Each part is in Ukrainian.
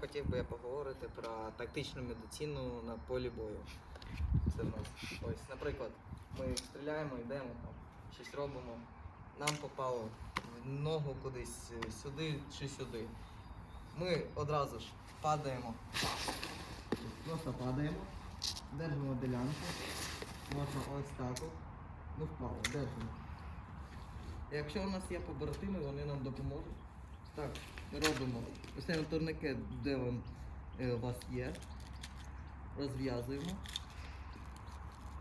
Хотів би я поговорити про тактичну медицину на полі бою. Це в нас ось, наприклад, ми стріляємо, йдемо там, щось робимо. Нам попало в ногу кудись е, сюди чи сюди. Ми одразу ж падаємо. Просто падаємо, держимо ділянку. Можна ось так. Ну впало, держимо. Якщо у нас є побратими, вони нам допоможуть. Так, робимо. Поставимо турникет, де він е, у вас є. Розв'язуємо.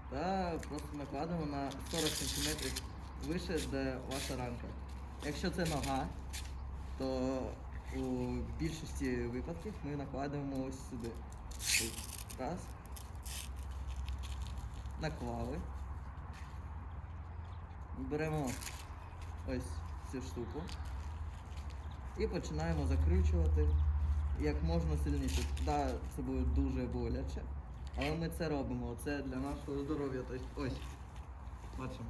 Та просто накладемо на 40 см вище, де ваша ранка. Якщо це нога, то у більшості випадків ми накладемо ось сюди. Раз. Наклали. Беремо ось цю штуку і починаємо закручувати як можна сильніше. Да, це буде дуже боляче, але ми це робимо. Це для нашого здоров'я. Тобто, ось, бачимо,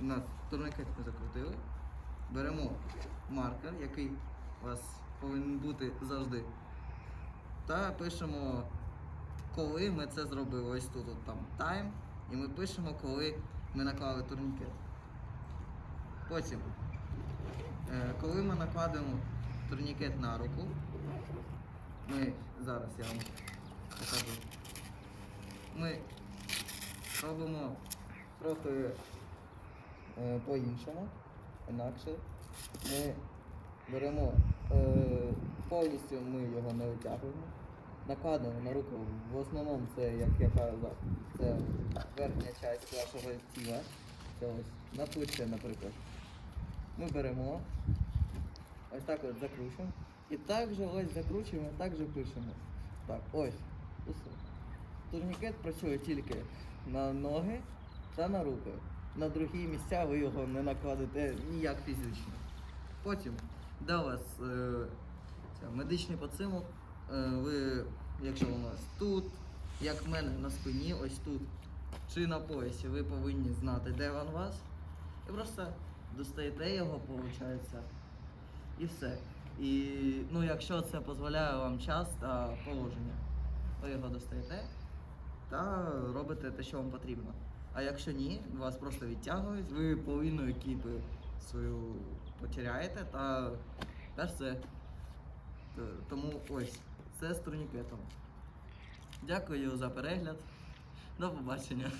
у нас турникет ми закрутили. Беремо маркер, який у вас повинен бути завжди. Та пишемо, коли ми це зробили. Ось тут от, там тайм. І ми пишемо, коли ми наклали турнікет. Потім, коли ми накладемо турнікет на руку, ми зараз я вам покажу. Ми робимо трохи е, по-іншому, інакше. Ми беремо е, повністю ми його не витягуємо. Накладемо на руку, в основному це, як я казав, це верхня частина вашого тіла. Це ось на плече, наприклад. Ми беремо, ось так от закручуємо. І так же ось закручуємо, так же пишемо. Так, ось. Усе. Турнікет працює тільки на ноги та на руки. На другі місця ви його не накладете ніяк фізично. Потім, де у вас е, це, медичний поцимок, е, ви, якщо у нас тут, як в мене на спині, ось тут, чи на поясі, ви повинні знати, де він у вас. І просто достаєте його, виходить, і все. І ну, якщо це дозволяє вам час та положення, ви його достаєте та робите те, що вам потрібно. А якщо ні, вас просто відтягують, ви половину екіпи свою потеряєте та, та все. Тому ось, це з турнікетом. Дякую за перегляд. До побачення.